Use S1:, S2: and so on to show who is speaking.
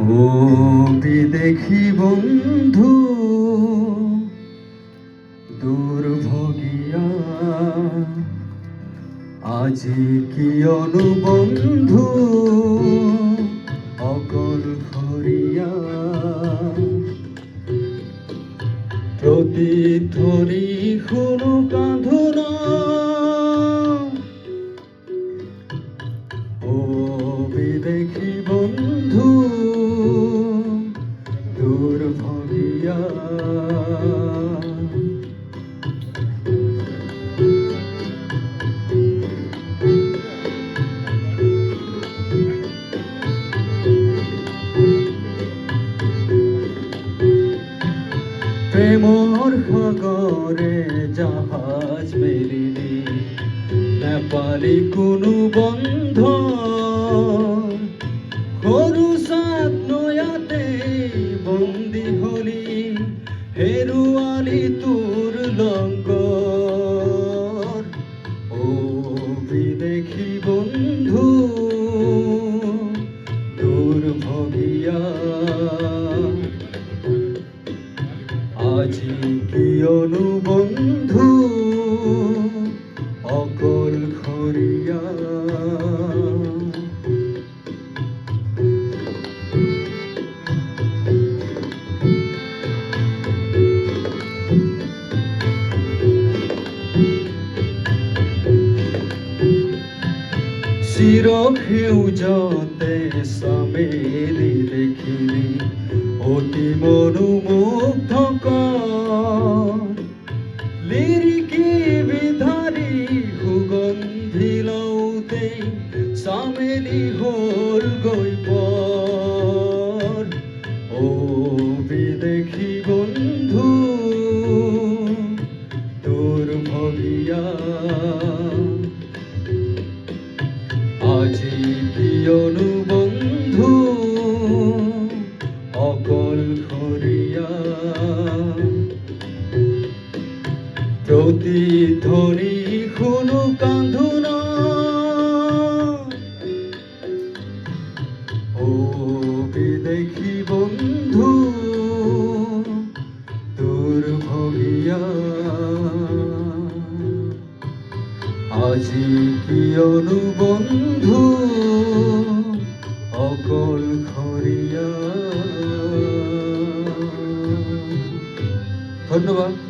S1: ও বিদেখি বন্ধু দুর্ভগিয়া। আজি কি অনুবন্ধু? অকল হরিয়া প্রতিধ্বনি শুনো কাঁধনা। ও বন্ধু দুর্ভগিয়া প্রেমর সাগরে জাহাজ মেলিনি নেপালি কোনো বন্ধ হেৰুৱালি তোৰ লংকৰ ও দেখি বন্ধু তোৰ ভগিয়া। আজি কি বন্ধু চিৰ সেউজতে চামেলি দেখিলি অতি মনোমুগ্ধকৰ লিরিকি বিধাৰী সুগন্ধি সামেলি চামেলি বন্ধু অকল খৰিয়া ধরি শুনো কান্ধুনা আজি কিয়নো বন্ধু অকল খৰিয়া ধন্যবাদ।